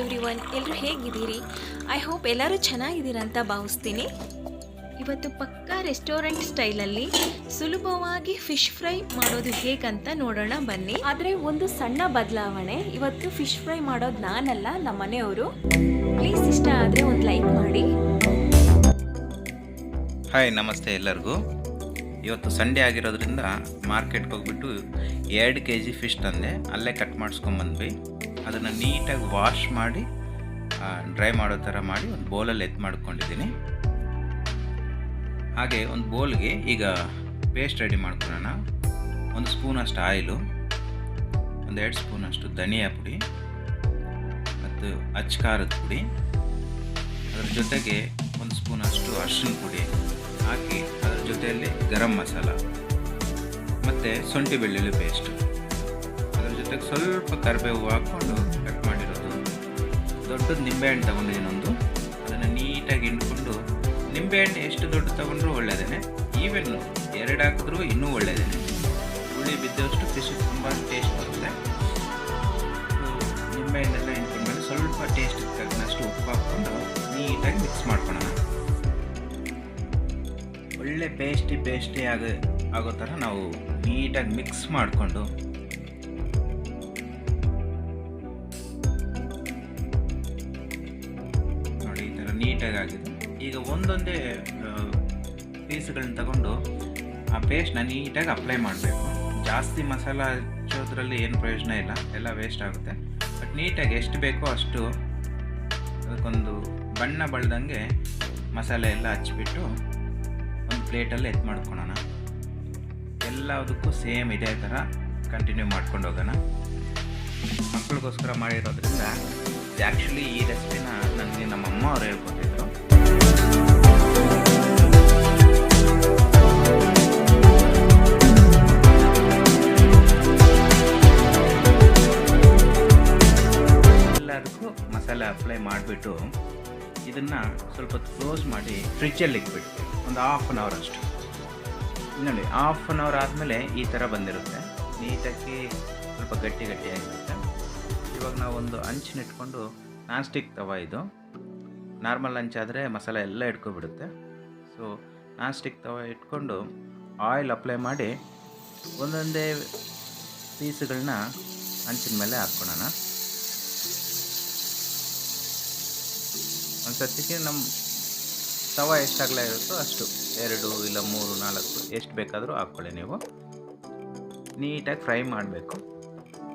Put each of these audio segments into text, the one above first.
Every one ಎಲ್ಲರೂ ಹೇಗಿದ್ದೀರಿ? I hope ಎಲ್ಲರೂ ಚೆನ್ನಾಗಿದ್ದೀರಾ ಅಂತ ಭಾವಿಸ್ತೀನಿ. ಇವತ್ತು ಪಕ್ಕಾ ರೆಸ್ಟೋರೆಂಟ್ ಸ್ಟೈಲಲ್ಲಿ ಸುಲಭವಾಗಿ ಫಿಶ್ ಫ್ರೈ ಮಾಡೋದು ಹೇಗಂತ ನೋಡೋಣ ಬನ್ನಿ. ಆದರೆ ಒಂದು ಸಣ್ಣ ಬದಲಾವಣೆ, ಇವತ್ತು ಫಿಶ್ ಫ್ರೈ ಮಾಡೋದು ನಾನಲ್ಲ ನಮ್ಮ ಮನೆಯವರು ಪ್ಲೀಸ್ ಇಷ್ಟ ಆದರೆ ಒಂದು ಲೈಕ್ ಮಾಡಿ. ಹಾಯ್ ನಮಸ್ತೆ ಎಲ್ಲರಿಗೂ. ಇವತ್ತು ಸಂಡೇ ಆಗಿರೋದ್ರಿಂದ ಮಾರ್ಕೆಟ್ಗೆ ಹೋಗ್ಬಿಟ್ಟು ಎರಡು ಕೆ ಜಿ ಫಿಶ್ ತಂದೆ, ಅಲ್ಲೇ ಕಟ್ ಮಾಡಿಸ್ಕೊಂಬಂದ್ವಿ. ಅದನ್ನು ನೀಟಾಗಿ ವಾಶ್ ಮಾಡಿ ಡ್ರೈ ಮಾಡೋ ಥರ ಮಾಡಿ ಒಂದು ಬೌಲಲ್ಲಿ ಎತ್ತು ಮಾಡ್ಕೊಂಡಿದ್ದೀನಿ. ಹಾಗೆ ಒಂದು ಬೌಲ್ಗೆ ಈಗ ಪೇಸ್ಟ್ ರೆಡಿ ಮಾಡ್ಕೊಳ್ಳೋಣ. ಒಂದು ಸ್ಪೂನಷ್ಟು ಆಯಿಲು, ಒಂದು ಎರಡು ಸ್ಪೂನಷ್ಟು ಧನಿಯಾ ಪುಡಿ ಮತ್ತು ಅಚ್ಕಾರದ ಪುಡಿ. ಅದರ ಜೊತೆಗೆ ಒಂದು ಸ್ಪೂನಷ್ಟು ಅರ್ಶಿನ ಪುಡಿ ಹಾಕಿ ಅದರ ಜೊತೆಯಲ್ಲಿ ಗರಂ ಮಸಾಲ ಮತ್ತು ಶುಂಠಿ ಬೆಳ್ಳುಳ್ಳಿ ಪೇಸ್ಟ್. ಜೊತೆಗೆ ಸ್ವಲ್ಪ ಕರಿಬೇವು ಹಾಕ್ಕೊಂಡು ಕಟ್ ಮಾಡಿರೋದು. ದೊಡ್ಡದು ನಿಂಬೆಹಣ್ಣು ತಗೊಂಡಿದ್ದೀನಿ ಒಂದು ಅದನ್ನು ನೀಟಾಗಿ ಹಿಂಡ್ಕೊಂಡು ನಿಂಬೆಹಣ್ಣು ಎಷ್ಟು ದೊಡ್ಡ ತಗೊಂಡ್ರೂ ಒಳ್ಳೆಯದೇನೆ ಈವೆನ್ ಎರಡು ಹಾಕಿದ್ರೂ ಇನ್ನೂ ಒಳ್ಳೆಯದೇನೆ ಹುಳಿ ಬಿದ್ದಷ್ಟು ಫಿಶ್ ತುಂಬ ಟೇಸ್ಟ್ ಬರುತ್ತೆ. ನಿಂಬೆಹಣ್ಣೆಲ್ಲ ಹಿಂಡ್ಕೊಂಡ್ಮೇಲೆ ಸ್ವಲ್ಪ ಟೇಸ್ಟ್ ತಗ್ನಷ್ಟು ಉಪ್ಪು ಹಾಕ್ಕೊಂಡು ನೀಟಾಗಿ ಮಿಕ್ಸ್ ಮಾಡ್ಕೊಳ್ಳೋಣ ಒಳ್ಳೆ ಪೇಸ್ಟಿ ಪೇಸ್ಟಿ ಆಗ, ಆಗೋ ಥರ ನಾವು ನೀಟಾಗಿ ಮಿಕ್ಸ್ ಮಾಡಿಕೊಂಡು ನೀಟಾಗಿ ಆಗಿದೆ ಈಗ ಒಂದೊಂದೇ ಪೀಸ್ಗಳನ್ನ ತಗೊಂಡು ಆ ಪೇಸ್ಟ್ನ ನೀಟಾಗಿ ಅಪ್ಲೈ ಮಾಡಬೇಕು. ಜಾಸ್ತಿ ಮಸಾಲ ಹಚ್ಚೋದ್ರಲ್ಲಿ ಏನು ಪ್ರಯೋಜನ ಇಲ್ಲ. ಎಲ್ಲ ವೇಸ್ಟ್ ಆಗುತ್ತೆ. ಬಟ್ ನೀಟಾಗಿ ಎಷ್ಟು ಬೇಕೋ ಅಷ್ಟು ಅದಕ್ಕೊಂದು ಬಣ್ಣ ಬಳ್ದಂಗೆ ಮಸಾಲೆ ಎಲ್ಲ ಹಚ್ಬಿಟ್ಟು ಒಂದು ಪ್ಲೇಟಲ್ಲಿ ಎತ್ತು ಮಾಡ್ಕೊಳೋಣ ಎಲ್ಲದಕ್ಕೂ ಸೇಮ್ ಇದೇ ಥರ ಕಂಟಿನ್ಯೂ ಮಾಡ್ಕೊಂಡು ಹೋಗೋಣ. ಮಕ್ಕಳಿಗೋಸ್ಕರ ಮಾಡಿರೋದ್ರಿಂದ ಆ್ಯಕ್ಚುಲಿ ಈ ರೆಸಿಪಿನ ನನಗೆ ನಮ್ಮ ಅಮ್ಮ ಅವ್ರು ಹೇಳ್ಕೊಟ್ಟಿದ್ರು. ಎಲ್ಲರಿಗೂ ಮಸಾಲೆ ಅಪ್ಲೈ ಮಾಡಿಬಿಟ್ಟು ಇದನ್ನು ಸ್ವಲ್ಪ ಕ್ಲೋಸ್ ಮಾಡಿ ಫ್ರಿಜ್ಜಲ್ಲಿ ಇಟ್ಬಿಟ್ಟು ಒಂದು ಹಾಫ್ ಆನ್ ಅವರ್ ಅಷ್ಟು. ನೋಡಿ ಹಾಫ್ ಆನ್ ಅವರ್ ಆದಮೇಲೆ ಈ ಥರ ಬಂದಿರುತ್ತೆ. ನೀಟಾಗಿ ಸ್ವಲ್ಪ ಗಟ್ಟಿ ಗಟ್ಟಿಯಾಗಿರುತ್ತೆ. ಇವಾಗ ನಾವು ಒಂದು ಹಂಚಿನ ಇಟ್ಕೊಂಡು ನಾನ್ ಸ್ಟಿಕ್ ತವ ಇದು. ನಾರ್ಮಲ್ ಲಂಚ್ ಆದರೆ ಮಸಾಲೆ ಎಲ್ಲ ಇಟ್ಕೊಬಿಡುತ್ತೆ. ಸೊ ನಾನ್ ಸ್ಟಿಕ್ ತವ ಇಟ್ಕೊಂಡು ಆಯಿಲ್ ಅಪ್ಲೈ ಮಾಡಿ ಒಂದೊಂದೇ ಪೀಸ್ಗಳನ್ನ ಹಂಚಿನ ಮೇಲೆ ಹಾಕ್ಕೊಳೋಣ. ಒಂದು ಸತಿಗೆ ನಮ್ಮ ತವ ಎಷ್ಟಾಗಲೇ ಇರುತ್ತೋ ಅಷ್ಟು, ಎರಡು ಇಲ್ಲ ಮೂರು ನಾಲ್ಕು, ಎಷ್ಟು ಬೇಕಾದರೂ ಹಾಕ್ಕೊಳ್ಳಿ ನೀವು. ನೀಟಾಗಿ ಫ್ರೈ ಮಾಡಬೇಕು.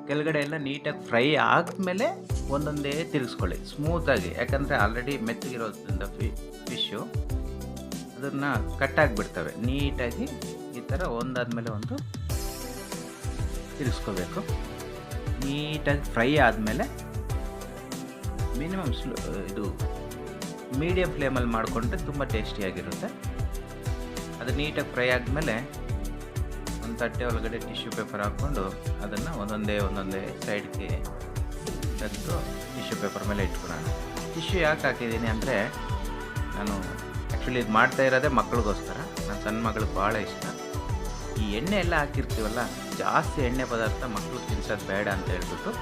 ಕೆಳಗಡೆ ಎಲ್ಲ ನೀಟಾಗಿ ಫ್ರೈ ಆದಮೇಲೆ ಒಂದೊಂದೇ ತಿರುಗಿಸ್ಕೊಳ್ಳಿ. ಸ್ಮೂತಾಗಿ ಯಾಕಂದರೆ ಆಲ್ರೆಡಿ ಮೆತ್ತಗಿರೋದ್ರಿಂದ ಫಿ ಫಿಶ್ಶು ಅದನ್ನು ಕಟ್ಟಾಗಿಬಿಡ್ತವೆ ನೀಟಾಗಿ ಈ ಥರ ಒಂದಾದಮೇಲೆ ಒಂದು ತಿರುಗಿಸ್ಕೋಬೇಕು. ನೀಟಾಗಿ ಫ್ರೈ ಆದಮೇಲೆ ಮಿನಿಮಮ್ ಸ್ಲೋ, ಇದು ಮೀಡಿಯಮ್ ಫ್ಲೇಮಲ್ಲಿ ಮಾಡಿಕೊಂಡ್ರೆ ತುಂಬ ಟೇಸ್ಟಿಯಾಗಿರುತ್ತೆ. ಅದು ನೀಟಾಗಿ ಫ್ರೈ ಆದಮೇಲೆ ಒಂದು ತಟ್ಟೆ ಒಳಗಡೆ ಟಿಶ್ಯೂ ಪೇಪರ್ ಹಾಕ್ಕೊಂಡು ಅದನ್ನು ಒಂದೊಂದೇ ಒಂದೊಂದೇ ಸೈಡ್ಗೆ ತೆಗೆದು ಟಿಶ್ಯೂ ಪೇಪರ್ ಮೇಲೆ ಇಟ್ಕೊಳ್ಳೋಣ. ಟಿಶ್ಯೂ ಯಾಕೆ ಹಾಕಿದ್ದೀನಿ ಅಂದರೆ ನಾನು ಆ್ಯಕ್ಚುಲಿ ಇದು ಮಾಡ್ತಾ ಇರೋದೇ ಮಕ್ಕಳಿಗೋಸ್ಕರ. ನನ್ನ ಸಣ್ಣ ಮಗಳಿಗೆ ಭಾಳ ಇಷ್ಟ. ಈ ಎಣ್ಣೆ ಎಲ್ಲ ಹಾಕಿರ್ತೀವಲ್ಲ, ಜಾಸ್ತಿ ಎಣ್ಣೆ ಪದಾರ್ಥ ಮಕ್ಕಳು ತಿನ್ಸೋದು ಬೇಡ ಅಂತ ಹೇಳ್ಬಿಟ್ಟು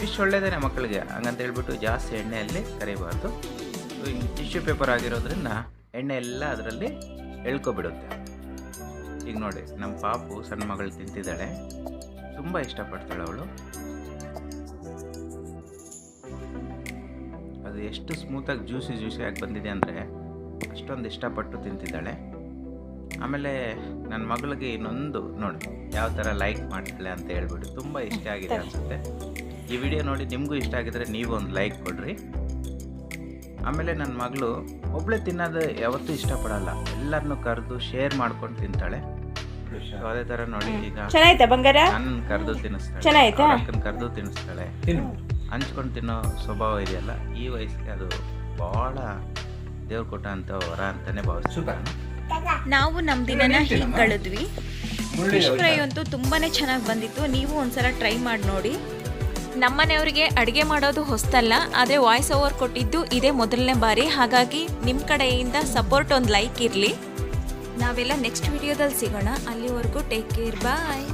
ಫಿಶ್ ಒಳ್ಳೆಯದೇ ಮಕ್ಕಳಿಗೆ. ಹಂಗಂತ ಹೇಳ್ಬಿಟ್ಟು ಜಾಸ್ತಿ ಎಣ್ಣೆಯಲ್ಲಿ ಕರಿಬಾರ್ದು. ಟಿಶ್ಯೂ ಪೇಪರ್ ಆಗಿರೋದ್ರಿಂದ ಎಣ್ಣೆ ಎಲ್ಲ ಅದರಲ್ಲಿ ಎಳ್ಕೊಬಿಡುತ್ತೆ. ಈಗ ನೋಡಿ ನಮ್ಮ ಪಾಪು ಸಣ್ಣ ಮಗಳು ತಿಂತಿದ್ದಾಳೆ. ತುಂಬ ಇಷ್ಟಪಡ್ತಾಳೆ ಅವಳು. ಅದು ಎಷ್ಟು ಸ್ಮೂತಾಗಿ ಜ್ಯೂಸಿ ಜ್ಯೂಸಿ ಆಗಿ ಬಂದಿದೆ ಅಂದರೆ ಅಷ್ಟೊಂದು ಇಷ್ಟಪಟ್ಟು ತಿಂತಿದ್ದಾಳೆ. ಆಮೇಲೆ ನನ್ನ ಮಗಳಿಗೆ ಇನ್ನೊಂದು ನೋಡಿ ಯಾವ ಥರ ಲೈಕ್ ಮಾಡ್ತಾಳೆ ಅಂತ ಹೇಳ್ಬಿಟ್ಟು ತುಂಬ ಇಷ್ಟ ಆಗಿದೆ ಅನಿಸುತ್ತೆ. ಈ ವಿಡಿಯೋ ನೋಡಿ ನಿಮಗೂ ಇಷ್ಟ ಆಗಿದ್ರೆ ನೀವು ಒಂದು ಲೈಕ್ ಕೊಡ್ರಿ. ಆಮೇಲೆ ನನ್ನ ಮಗಳು ಒಬ್ಳೆ ತಿನ್ನೋದು ಯಾವತ್ತೂ ಇಷ್ಟಪಡಲ್ಲ. ಎಲ್ಲರನ್ನು ಕರೆದು ಶೇರ್ ಮಾಡ್ಕೊಂಡು ತಿಂತಾಳೆ. So ಅದೇ ಥರ ನೋಡಿ ಈಗ ಚೆನ್ನಾಯ್ತಾ ಬಂಗಾರ? ನನ್ನ ಕರೆದು ತಿನ್ನಿಸ್ತಾಳೆ. ಚೆನ್ನಾಯ್ತಾ? ಅಕ್ಕನ ಕರೆದು ತಿನ್ನಿಸ್ತಾಳೆ. ಹಂಚ್ಕೊಂಡು ತಿನ್ನೋ ಸ್ವಭಾವ ಇದೆಯಲ್ಲ ಈ ವಯಸ್ಸಿಗೆ ಅದು ಭಾಳ ದೇವ್ರು ಕೊಟ್ಟಂತ ವರ ಅಂತಾನೆ ನಾನು. ನಾವು ನಮ್ಮ ದಿನನ ಹೀಗೆ ಕಳೆದ್ವಿ. ಫಿಶ್ ಫ್ರೈ ಅಂತೂ ತುಂಬಾನೇ ಚೆನ್ನಾಗಿ ಬಂದಿತ್ತು. ನೀವು ಒಂದ್ಸಲ ಟ್ರೈ ಮಾಡಿ ನೋಡಿ. ನಮ್ಮನೆಯವರಿಗೆ ಅಡುಗೆ ಮಾಡೋದು ಹೊಸ್ತಲ್ಲ, ಆದರೆ ವಾಯ್ಸ್ ಓವರ್ ಕೊಟ್ಟಿದ್ದು ಇದೇ ಮೊದಲನೇ ಬಾರಿ. ಹಾಗಾಗಿ ನಿಮ್ಮ ಕಡೆಯಿಂದ ಸಪೋರ್ಟ್ ಒಂದು ಲೈಕ್ ಇರಲಿ. ನಾವೆಲ್ಲ ನೆಕ್ಸ್ಟ್ ವಿಡಿಯೋದಲ್ಲಿ ಸಿಗೋಣ. ಅಲ್ಲಿವರೆಗೂ ಟೇಕ್ ಕೇರ್ ಬಾಯ್